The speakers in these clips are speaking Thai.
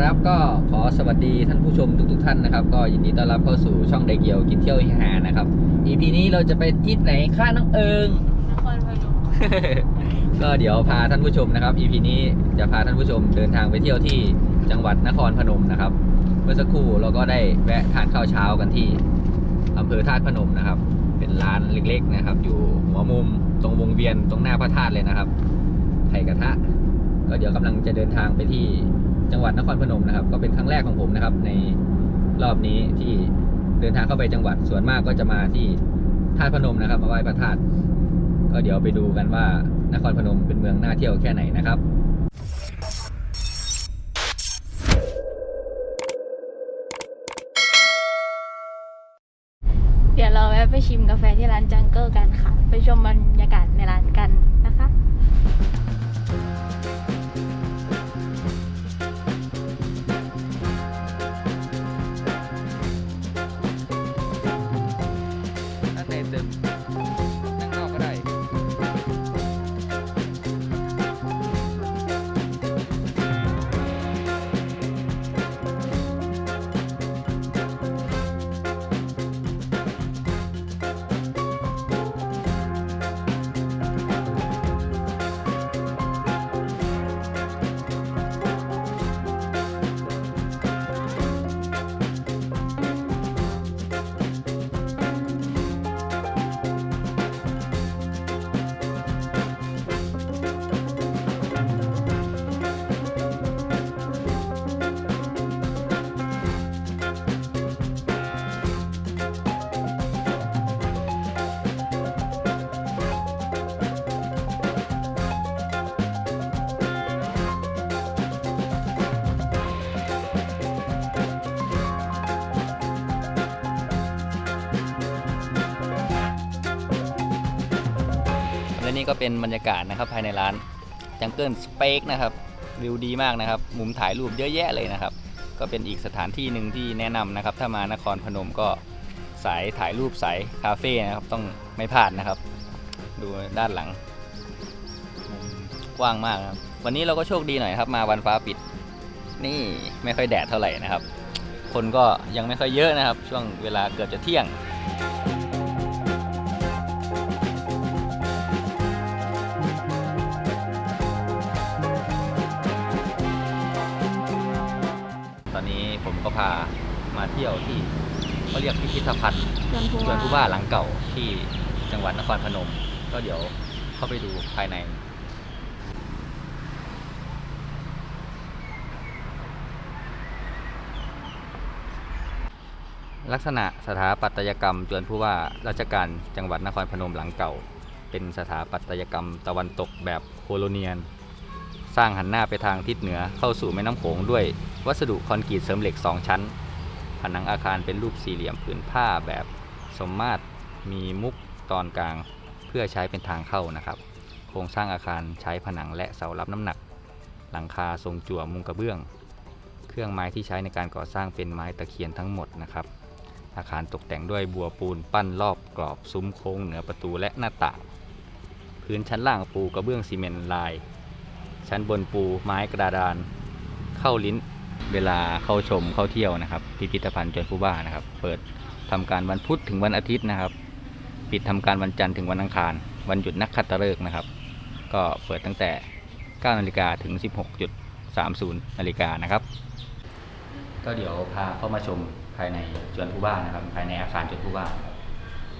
ครับ ก็ขอสวัสดีท่านผู้ชมทุกๆท่านนะครับ ก็ยินดีต้อนรับเข้าสู่ช่องไดเกียวกินเที่ยวหานะครับ EP นี้เราจะไปที่ไหนค่าน้องเอิงนครพนมก็เดี๋ยวพาท่านผู้ชมนะครับ EP นี้จะพาท่านผู้ชมเดินทางไปเที่ยวที่จังหวัดนครพนมนะครับ เมื่อสักครู่เราก็ได้แวะทานข้าวเช้ากันที่อำเภอธาตุพนมนะครับ เป็นร้านเล็กๆนะครับ อยู่หัวมุมตรงวงเวียนตรงหน้าพระธาตุเลยนะครับไข่กระทะ ก็เดี๋ยวกำลังจะเดินทางไปที่ จังหวัดนครพนมนะครับ ก็เป็นครั้งแรกของผมนะครับ ในรอบนี้ที่เดินทางเข้าไปจังหวัดส่วนมากก็จะมาที่ธาตุพนมนะครับมาไหว้พระธาตุก็เดี๋ยวไปดูกันว่านครพนมเป็นเมืองน่าเที่ยวแค่ไหนนะครับเดี๋ยวเราแวะไปชิมกาแฟที่ร้านจังเกิลกันค่ะ ไปชมบรรยากาศในร้านกันนะคะ และนี่ก็เป็นบรรยากาศนะครับภายในร้านจังเกิลสเปกนะครับวิวดีมากนะครับมุมถ่ายรูปเยอะแยะเลยนะครับ ก็เป็นอีกสถานที่หนึ่งที่แนะนำนะครับ ถ้ามานครพนมก็สายถ่ายรูปสายคาเฟ่นะครับต้องไม่พลาดนะครับ ดูด้านหลังกว้างมากครับวันนี้เราก็โชคดีหน่อยครับ มาวันฟ้าปิด นี่ไม่ค่อยแดดเท่าไหร่นะครับ คนก็ยังไม่ค่อยเยอะนะครับ ช่วงเวลาเกือบจะเที่ยง ก็พามาเที่ยวที่เขาเรียกพิพิธภัณฑ์จวนผู้สวนผู้ว่าว่าหลังเก่าที่จังหวัดนครพนม ก็เดี๋ยวเข้าไปดูภายในลักษณะสถาปัตยกรรมจวนผู้ว่าราชการจังหวัดนครพนมหลังเก่า เป็นสถาปัตยกรรมตะวันตกแบบโคโลเนียน สร้างหันหน้าไปทางทิศเหนือเข้าสู่แม่น้ำโขงด้วยวัสดุคอนกรีตเสริมเหล็ก 2 ชั้น ผนังอาคารเป็นรูปสี่เหลี่ยมผืนผ้าแบบสมมาตรมีมุกตอนกลางเพื่อใช้เป็นทางเข้านะครับ โครงสร้างอาคารใช้ผนังและเสารับน้ำหนัก หลังคาทรงจั่วมุงกระเบื้อง เครื่องไม้ที่ใช้ในการก่อสร้างเป็นไม้ตะเคียนทั้งหมดนะครับ อาคารตกแต่งด้วยบัวปูนปั้นรอบกรอบซุ้มโค้งเหนือประตูและหน้าต่างพื้นชั้นล่างปูกระเบื้องซีเมนต์ลาย ชั้นบนปูไม้กระดาน เข้าลิ้นเวลาเข้าชมเข้าเที่ยวนะครับ พิพิธภัณฑ์จวนผู้บ้านะครับ เปิดทำการวันพุธถึงวันอาทิตย์นะครับ ปิดทำการวันจันทร์ถึงวันอังคาร วันหยุดนักขัตฤกษ์นะครับ ก็เปิดตั้งแต่ 9 นาฬิกาถึง 16.30 นาฬิกานะครับ ก็เดี๋ยวพาเข้ามาชมภายในจวนผู้บ้านะครับ ภายในอาคารจวนผู้บ้า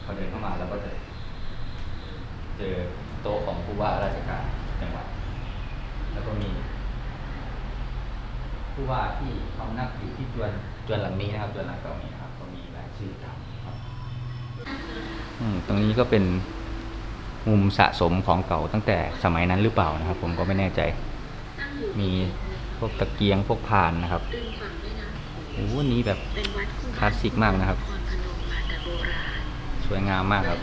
เขาเดินเข้ามาแล้วก็จะเจอโต๊ะของผู้ว่าราชการจังหวัด แล้วก็มีผู้ว่าที่พำนักอยู่ที่จวนจวนหลังนี้นะครับจวนหลังเก่านี้นะครับ ก็มีรายชื่อครับอืมตรงนี้ก็เป็นมุมสะสมของเก่าตั้งแต่สมัยนั้นหรือเปล่านะครับ ผมก็ไม่แน่ใจ มีพวกตะเกียงพวกพานนะครับโอ้โหอันนี้แบบคลาสสิกมากนะครับ สวยงามมากครับ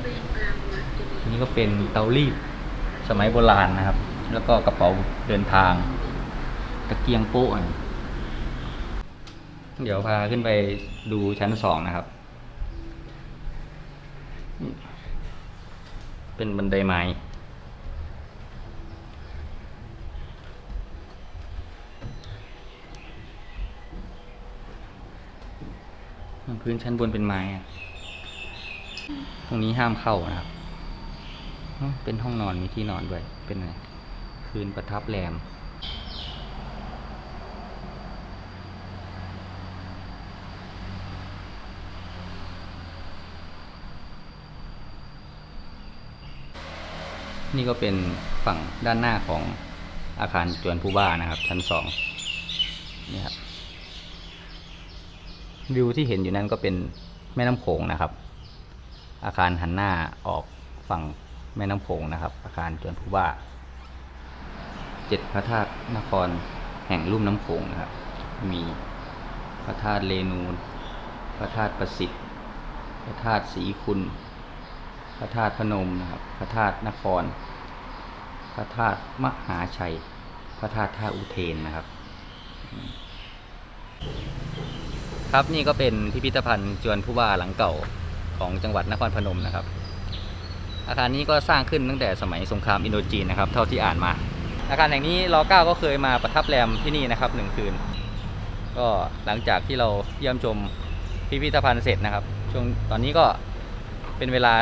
นี่ก็เป็นเตารีดสมัยโบราณนะครับ แล้วก็กระเป๋าเดินทาง ตะเกียงโป๊ะเดี๋ยวพาขึ้นไปดูชั้นสองนะครับ เป็นบันไดไม้พื้นชั้นบนเป็นไม้อะตรงนี้ห้ามเข้านะครับ เป็นห้องนอนมีที่นอนด้วย เป็นไง คืนประทับแรมนี่ก็เป็นฝั่งด้านหน้าของอาคารจวนผู้บ้านะครับ ชั้นสองนี่ครับวิวที่เห็นอยู่นั่นก็เป็นแม่น้ำโขงนะครับ อาคารหันหน้าออกฝั่งแม่น้ำโขงนะครับ อาคารจวนผู้ว่า เจ็ดพระธาตุนครแห่งลุ่มน้ำโขงนะครับ มีพระธาตุเรนูน พระธาตุประสิทธิ์ พระธาตุศรีคุณ พระธาตุพนมนะครับ พระธาตุนคร พระธาตุมหาชัย พระธาตุท่าอุเทนนะครับ ครับนี่ก็เป็นพิพิธภัณฑ์จวนผู้ว่าหลังเก่าของจังหวัดนครพนมนะครับ อาคารนี้ก็สร้างขึ้นตั้งแต่สมัยสงครามอินโดจีนนะครับ เท่าที่อ่านมา อาคารแห่งนี้รเก้าก็เคยมาประทับแรมที่นี่นะครับหนึ่งคืน ก็หลังจากที่เราเยี่ยมชมพิพิธภัณฑ์เสร็จนะครับ ช่วงตอนนี้ก็เป็นเวลา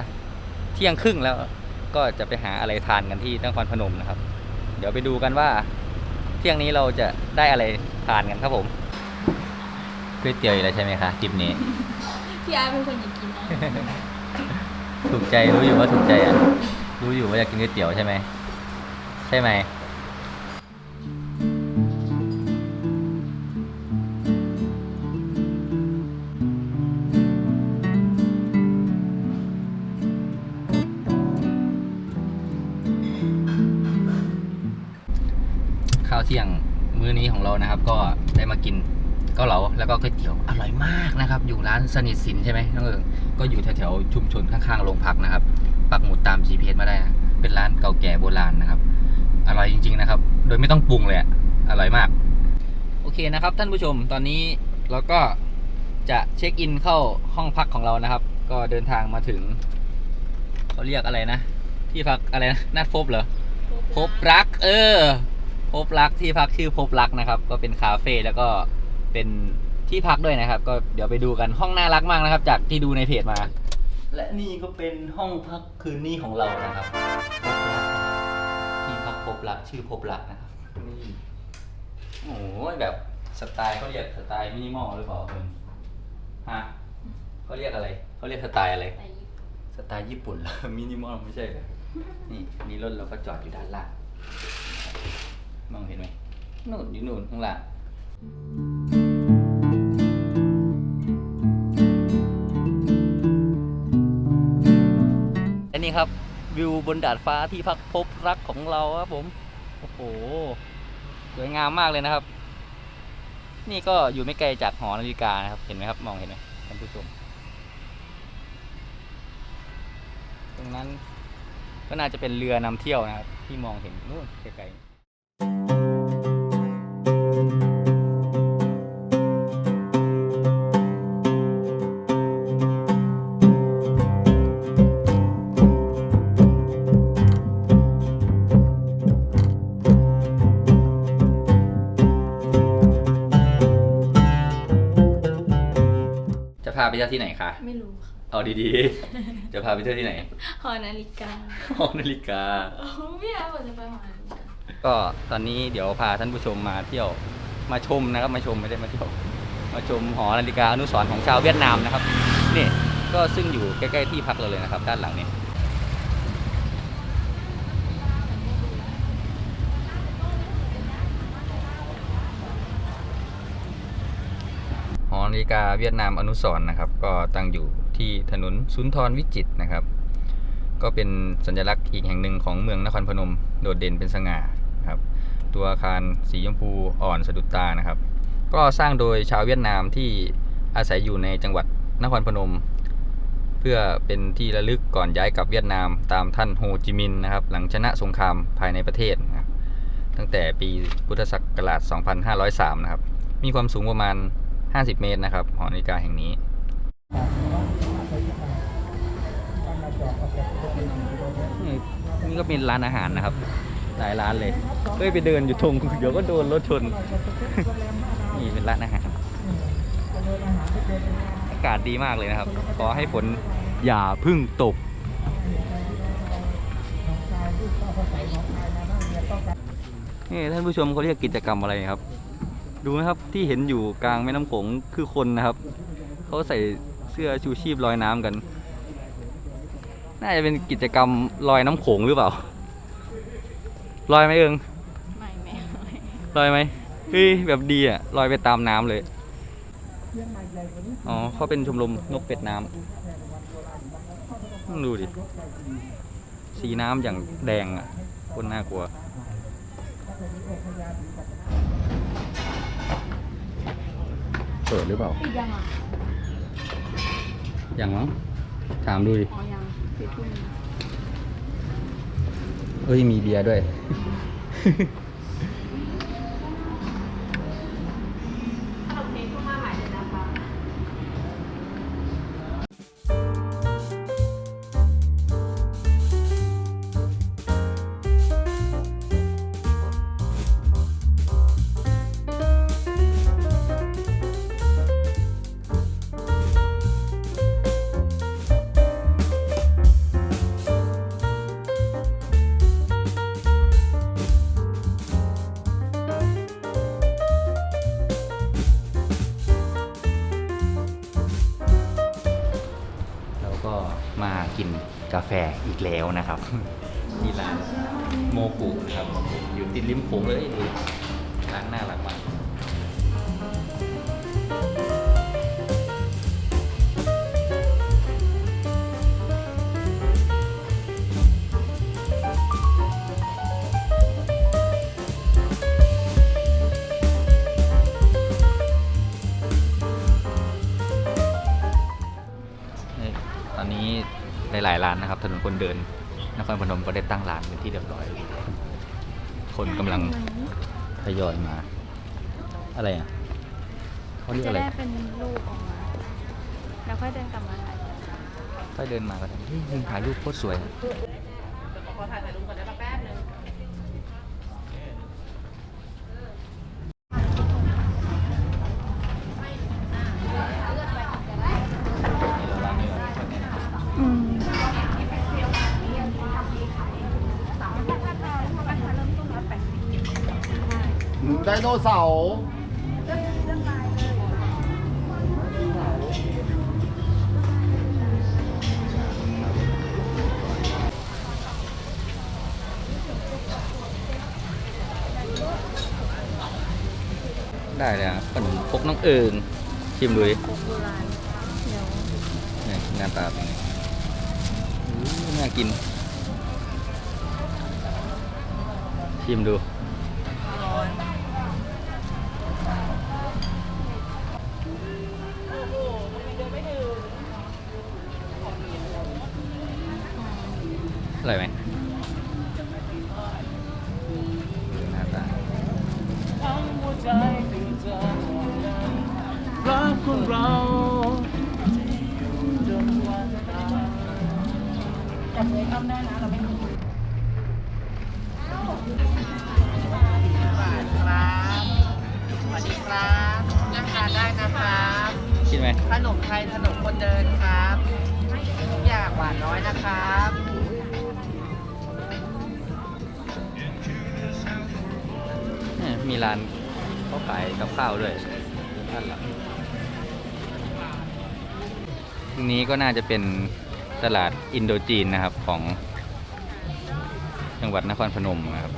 เที่ยงครึ่งแล้วก็จะไปหาอะไรทานกันที่นครพนมนะครับ เดี๋ยวไปดูกันว่าเที่ยงนี้เราจะได้อะไรทานกันครับผมก๋วยเตี๋ยวอยู่แล้วใช่ไหมคะคลิปนี้พี่อาร์ตเป็นคนอยากกินนะถูกใจรู้อยู่ว่าถูกใจอะรู้อยู่ว่าอยากกินก๋วยเตี๋ยวใช่ไหมใช่ไหม เรานะครับ ก็ได้มากินเกาเหลาแล้วก็ก๋วยเตี๋ยวอร่อยมากนะครับ อยู่ร้านสนิทสินใช่ไหมน้องเอิงก็อยู่แถวๆชุมชนข้างๆโรงพักนะครับ ปักหมุดตาม GPS มาได้นะเป็นร้านเก่าแก่โบราณนะครับ อร่อยจริง ๆนะครับ โดยไม่ต้องปรุงเลยอะอร่อยมาก โอเคนะครับ ท่านผู้ชมตอนนี้เราก็จะเช็คอินเข้าห้องพักของเรานะครับ ก็เดินทางมาถึงเขาเรียกอะไรนะ ที่พักอะไรนะนัดพบเหรอพบรัก เออ พบรักที่พักชื่อพบรักนะครับ ก็เป็นคาเฟ่แล้วก็เป็นที่พักด้วยนะครับ ก็เดี๋ยวไปดูกันห้องน่ารักมากนะครับ จากที่ดูในเพจมา และนี่ก็เป็นห้องพักคืนนี้ของเรานะครับพบรักนะครับที่พักพบรักชื่อพบรักนะครับนี่โอ้โหแบบสไตล์เขาเรียกสไตล์มินิมอลหรือเปล่าคุณฮะเขาเรียกอะไรเขาเรียกสไตล์อะไร สไตล์ญี่ปุ่นเหรอมินิมอลไม่ใช่เหรอนี่นี่รถเราก็จอดอยู่ด้านล่าง มองเห็นไหมนู่นอยู่นู่นข้างล่างอันนี้ครับวิวบนดาดฟ้าที่พักพบรักของเราครับผม โอ้โห สวยงามมากเลยนะครับ นี่ก็อยู่ไม่ไกลจากหอนาฬิกานะครับ เห็นไหมครับ มองเห็นไหมท่านผู้ชม ตรงนั้นก็น่าจะเป็นเรือนำเที่ยวนะครับ ที่มองเห็นนู่นไกลๆ จะพาไปเที่ยวที่ไหนคะ ไม่รู้ค่ะเอาดีๆ จะพาไปเที่ยวที่ไหนหอนาฬิกา หอนาฬิกา โอ้พี่อาร์ตบอกจะไปหอนาฬิกา ก็ตอนนี้เดี๋ยวพาท่านผู้ชมมาเที่ยวมาชมนะครับ มาชมไม่ได้มาเที่ยวมาชมหอนาฬิกาอนุสรณ์ของชาวเวียดนามนะครับนี่ก็ซึ่งอยู่ใกล้ๆที่พักเราเลยนะครับ ด้านหลังนี้หอนาฬิกาเวียดนามอนุสรณ์นะครับ ก็ตั้งอยู่ที่ถนนสุนทรวิจิตนะครับ ก็เป็นสัญลักษณ์อีกแห่งหนึ่งของเมืองนครพนม โดดเด่นเป็นสง่า ครับ ตัวอาคารสีชมพูอ่อนสะดุดตานะครับ ก็สร้างโดยชาวเวียดนามที่อาศัยอยู่ในจังหวัดนครพนม เพื่อเป็นที่ระลึกก่อนย้ายกลับเวียดนามตามท่านโฮจิมินห์นะครับ หลังชนะสงครามภายในประเทศนะครับตั้งแต่ปีพุทธศักราช 2503 นะครับ มีความสูงประมาณ 50 เมตรนะครับ หอนาฬิกาแห่งนี้ นี่นี่ก็เป็นร้านอาหารนะครับ หลายร้านเลยเฮ้ยไปเดินอยู่ทงเดี๋ยวก็โดนรถชน นี่เป็นร้านอาหารอากาศดีมากเลยนะครับ ขอให้ฝนอย่าพึ่งตก นี่ท่านผู้ชมเขาเรียกกิจกรรมอะไรครับ ดูนะครับที่เห็นอยู่กลางแม่น้ำโขงคือคนนะครับ เขาใส่เสื้อชูชีพลอยน้ำกัน น่าจะเป็นกิจกรรมลอยน้ำโขงหรือเปล่า ลอยไหมเอิงไม่ไม่ไม่ลอยไหมเฮ้ยแบบดีอะลอยไปตามน้ำเลยอ๋อเขาเป็นชมรมนกเป็ดน้ำดูดิสีน้ำอย่างแดงอะคนน่ากลัวเปิดหรือเปล่าปิดยังอะอย่างมั้งถามดูดิอ๋อยังปิดทุ่ม เอ้ยมีเบียร์ด้วย อีกแล้วนะครับ นี่ร้านโมกุนะครับอยู่ติดริมโขงเลย หลายๆร้านนะครับ ถนนคนเดินนครพนมก็ได้ตั้งร้านเป็นที่เรียบร้อย คนกำลังทยอยมา อะไรอะเขาเรียกจะอะไรได้เป็นรูปออกมา แล้วค่อยเดินกลับมาถ่ายค่อยเดินมาก็ได้เฮ้ยมุมถ่ายรูปโคตรสวยอื ไดโนเสาร์ได้เลยอะขนมพกน้องเอิงชิมดูดิโบรานี่หน้าตาเป็นไงอู้น่ากิน ชิมดู ครับสวัสดีครับนั่งทานได้นะครับ คิดไหมขนมไทยขนมคนเดินครับทุกอย่างหวานน้อยนะครับเนี่ยมีร้านเขาขายกับข้าวด้วยด้านหลังตรงนี้ก็น่าจะเป็น ตลาดอินโดจีนนะครับของจังหวัดนครพนมนะครับ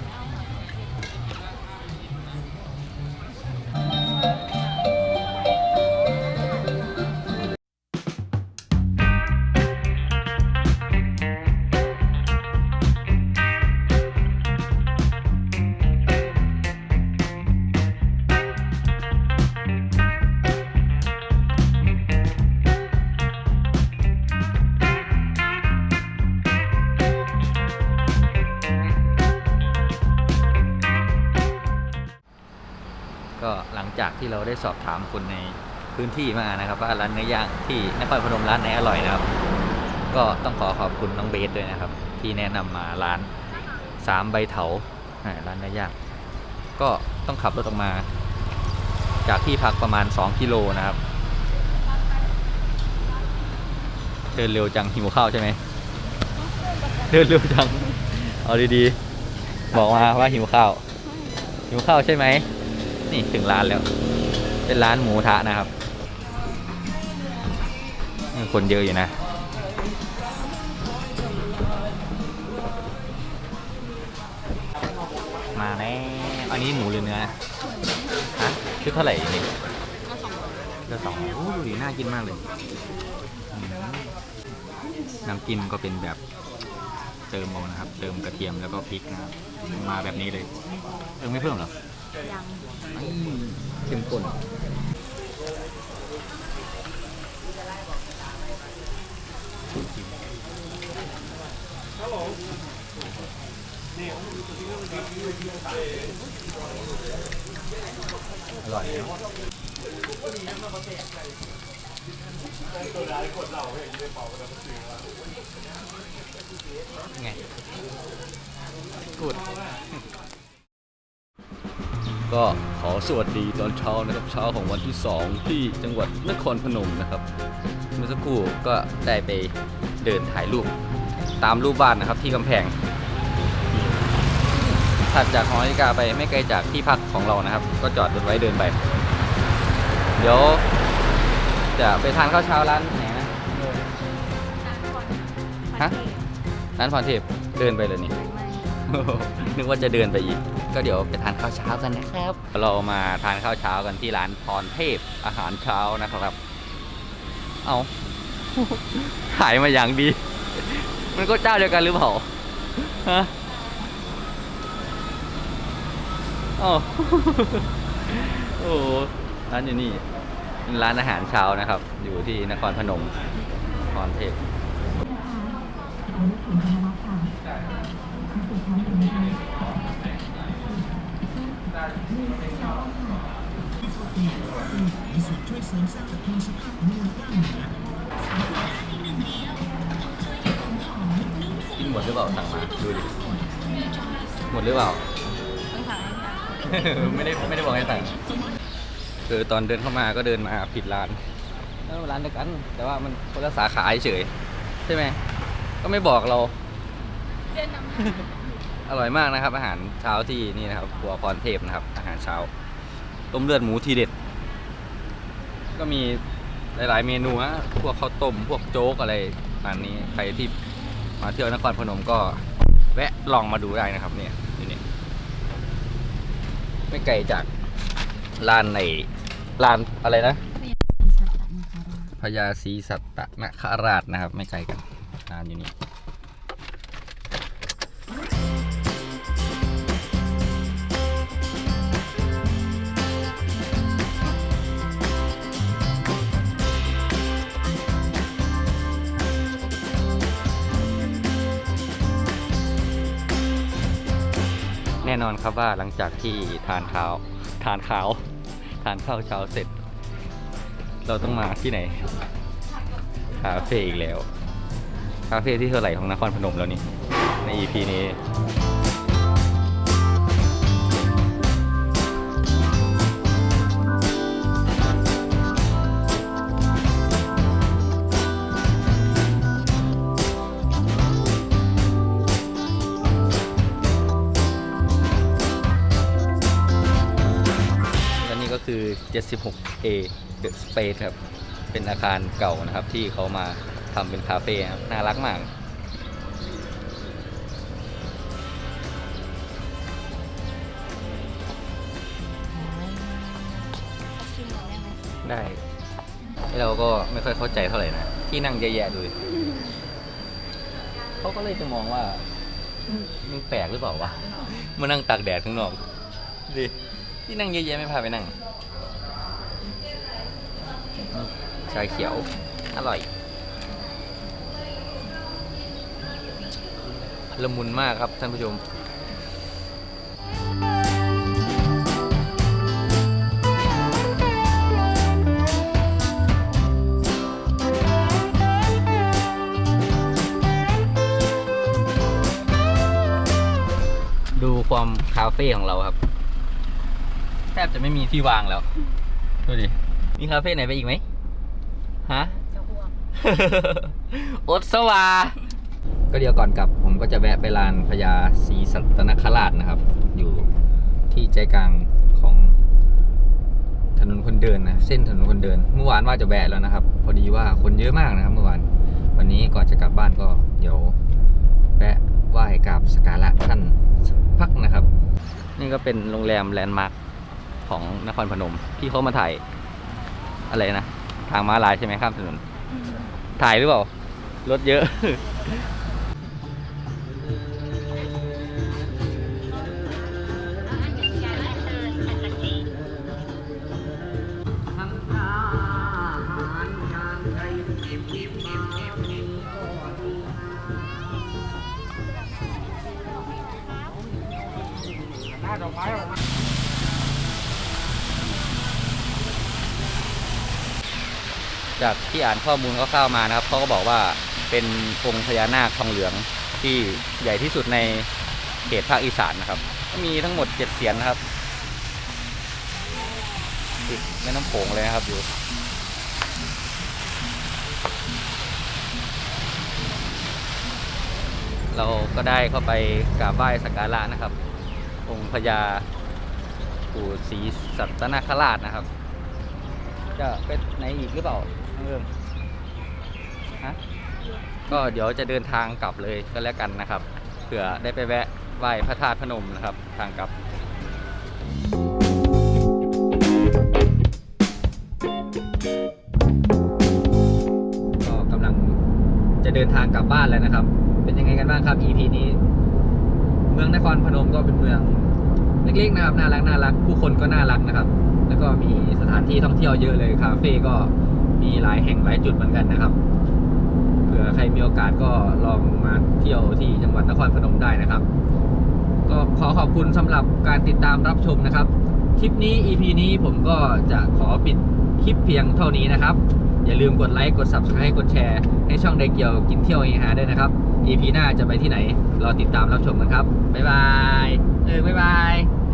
คนในพื้นที่มานะครับ ว่าร้านเนื้อย่างที่นครพนมร้านไหนอร่อยนะครับ ก็ต้องขอขอบคุณน้องเบสด้วยนะครับ ที่แนะนำมาร้านสามใบเถาอ่าร้านเนื้อย่างก็ต้องขับรถออกมา จากที่พักประมาณ 2 กิโลนะครับเดินเร็วจังหิวข้าวใช่ไหมเดินเร็วจัง เอาดีๆ บอกมาว่าหิวข้าว หิวข้าวใช่ไหม นี่ถึงร้านแล้ว เป็นร้านหมูทะนะครับ คนเยอะอยู่นะมาแล้วอันนี้หมูหรือเนื้อฮะชุดเท่าไหร่นี่ก็สองโอ้ดูดิน่ากินมากเลย น้ำจิ้มก็เป็นแบบเติมเอานะครับ เติมกระเทียมแล้วก็พริกนะครับ มาแบบนี้เลย เติมไม่เพิ่มหรอ ยังเข้มข้นอร่อยเนอะไงกูด ก็ขอสวัสดีตอนเช้านะครับเช้าของวันที่ 2 ที่จังหวัดนครพนมนะครับ เมื่อสักครู่ก็ได้ไปเดินถ่ายรูปตามรูปบ้านนะครับที่กำแพงถัดจากหอนาฬิกาไปไม่ไกลจากที่พักของเรานะครับ ก็จอดรถไว้เดินไป เดี๋ยวจะไปทานข้าวเช้าร้านไหนนะฮะร้านพรเทพเดินไปเลยนี่ นึกว่าจะเดินไปอีก ก็เดี๋ยวไปทานข้าวเช้ากันนะครับ เรามาทานข้าวเช้ากันที่ร้านพรเทพอาหารเช้านะครับ เอาขายมาอย่างดี มันก็เจ้าเดียวกันหรือเปล่าฮะอ๋อโอ้โหร้านอยู่นี่เป็นร้านอาหารเช้านะครับ อยู่ที่นครพนมพรเทพ กินหมดหรือเปล่าสั่งมาดูดิหมดหรือเปล่า ต้องสั่งให้ยังไม่ได้ไม่ได้บอกให้สั่งคือตอนเดินเข้ามาก็เดินมาผิดร้านเออร้านเดียวกัน แต่ว่ามันคนละสาขาเฉยใช่ไหมก็ไม่บอกเรา เดินนำ อร่อยมากนะครับ อาหารเช้าที่นี่นะครับครัวพรเทพนะครับ อาหารเช้า ต้มเลือดหมูทีเด็ด ก็มีหลาย ๆ เมนูฮะพวกข้าวต้มพวกโจ๊กอะไรอันนี้ใครที่มาเที่ยวนครพนมก็แวะลองมาดูได้นะครับ เนี่ยที่นี่ไม่ไกลจากร้านในร้านอะไรนะพญาศรีสัตตนคราชนะครับ ไม่ไกลกันร้านอยู่นี่ น่นอนครับว่าหลังจากที่ทานข้าวทานข้าวทานข้าวเช้าเสร็จ เราต้องมาที่ไหนคาเฟ่อีกแล้ว คาเฟ่ที่เท่าไหร่ของนครพนมแล้วนี่ ใน EP นี้ 76A The Space ครับ เป็นอาคารเก่านะครับ ที่เขามาทำเป็นคาเฟ่ครับ น่ารักมากชิมหน่อยได้ไหมได้เราก็ไม่ค่อยเข้าใจเท่าไหร่นะ ที่นั่งเยอะแยะดูดิเขาก็เลยจะมองว่ามึงแปลกหรือเปล่าวะมานั่งตากแดดข้างนอกดิที่นั่งเยอะแยะไม่พาไปนั่ง ชาเขียว อร่อยละมุนมากครับท่านผู้ชมดูความคาเฟ่ของเราครับ แทบจะไม่มีที่วางแล้ว ดูดิ มีคาเฟ่ไหนไปอีกไหม อดสวา ก็เดียวก่อนกลับ ผมก็จะแวะไปลานพญาศรีสัตนคราชนะครับ อยู่ที่ใจกลางของถนนคนเดินนะเส้นถนนคนเดิน เมื่อวานว่าจะแวะแล้วนะครับ พอดีว่าคนเยอะมากนะครับ เมื่อวาน วันนี้ก่อนจะกลับบ้านก็เดี๋ยวแวะไหว้กราบสการะท่านพักนะครับ นี่ก็เป็นโรงแรมแลนด์มาร์คของนครพนมที่เขามาถ่ายอะไรนะ ทางม้าลายใช่ไหมข้ามถนน ถ่ายหรือเปล่า รถเยอะ อ่านข้อมูลคร่าวๆมานะครับเขาก็บอกว่าเป็นองค์พญานาคทองเหลืองที่ใหญ่ที่สุดในเขตภาคอีสานนะครับ มีทั้งหมดเจ็ดเสียนนะครับติดแม่น้ำโขงเลยนะครับอยู่เราก็ได้เข้าไปกราบไหว้สักการะนะครับ องค์พญาปู่ศรีสัตนคราชนะครับ จะเป็นไหนอีกหรือเปล่า เริ่มฮะก็เดี๋ยวจะเดินทางกลับเลยก็แล้วกันนะครับ เผื่อได้ไปแวะไหว้พระธาตุพนมนะครับ ทางกลับก็กำลังจะเดินทางกลับบ้านแล้วนะครับ เป็นยังไงกันบ้างครับ EP นี้ เมืองนครพนมก็เป็นเมืองเล็กๆนะครับน่ารักน่ารักผู้คนก็น่ารักนะครับ แล้วก็มีสถานที่ท่องเที่ยวเยอะเลยคาเฟ่ก็ มีหลายแห่งหลายจุดเหมือนกันนะครับ เผื่อใครมีโอกาสก็ลองมาเที่ยวที่จังหวัดนครพนมได้นะครับ ก็ขอขอบคุณสำหรับการติดตามรับชมนะครับ คลิปนี้ EP นี้ผมก็จะขอปิดคลิปเพียงเท่านี้นะครับ อย่าลืมกดไลค์กด Subscribe กดแชร์ให้ช่องไดเกียวกินเที่ยวเฮฮาด้วยนะครับ EP หน้าจะไปที่ไหนรอติดตามรับชมกันครับบ๊ายบายเออบ๊ายบาย